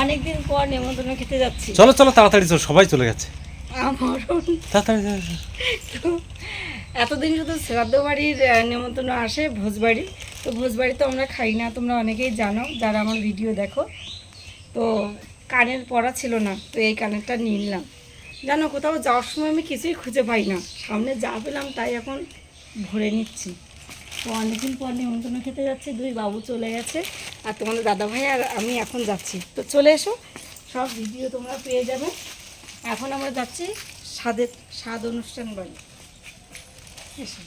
অনেকদিন পর নেমন্তন্ন খেতে যাচ্ছি। চলো চলো তাড়াতাড়ি চলো সবাই চলে গেছে। তাড়াতাড়ি। এতদিন শুধু শ্রাদ্ধ বাড়ির নেমন্তন্ন আসে ভোজবাড়ি। তো ভোজবাড়ি তো আমরা খাই না তোমরা অনেকেই জানো যারা আমার ভিডিও দেখো। তো কানের পড়া ছিল না তো এই কানেরটা নিয়ে নিলাম। জানো কোথাও যাওয়ার সময় আমি কিছুই খুঁজে পাই না। সামনে যা পেলাম তাই এখন ভরে নিচ্ছি। তো অনেকদিন পর নেমন্তন্ন খেতে যাচ্ছি, দুই বাবু চলে গেছে আর তোমাদের দাদা ভাই আর আমি এখন যাচ্ছি। তো চলে এসো, সব ভিডিও তোমরা পেয়ে যাবে। এখন আমরা যাচ্ছি স্বাদের, স্বাদ অনুষ্ঠান বাড়ি। এসো।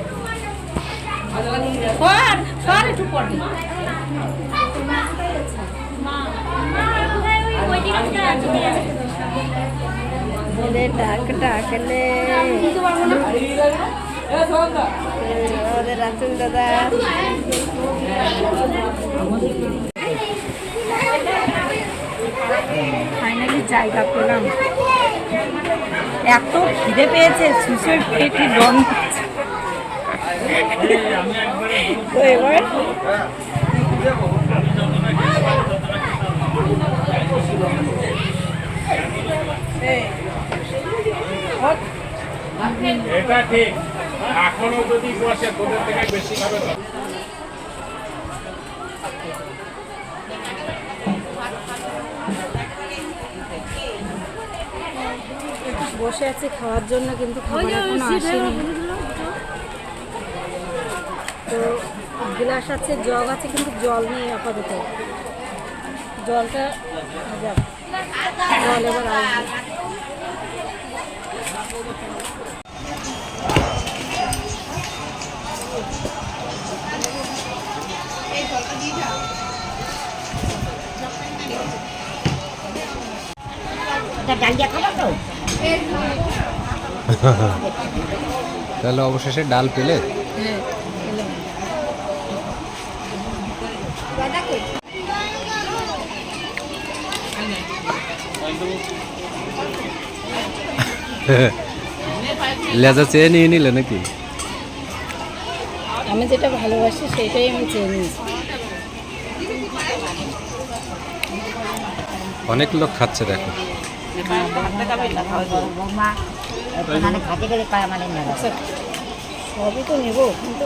একটু পরে ওদের ডাক ডাকলে ওদের রাতুল দাদা। ফাইনালি জায়গা পেলাম। এত খিদে পেয়েছে সুসের পেটে দিচ্ছে। তো এবার এটা ঠিক। এখনও যদি বসে তোদের থেকে বেশি খাবে বসে আছে খাওয়ার জন্য কিন্তু খাবার এখনও আসেনি। তো গ্লাস আছে জগ আছে কিন্তু জল নেই আপাতত। জলটা যাক জল এবার আসবে। তাহলে অবশেষে ডাল পেলে? হ্যাঁ। লেজা চেয়ে নিয়ে নিলে নাকি? আমি যেটা ভালোবাসি সেটাই আমি চেয়ে নিয়েছি অনেক লোক খাচ্ছে দেখো। সবই তো নেব কিন্তু।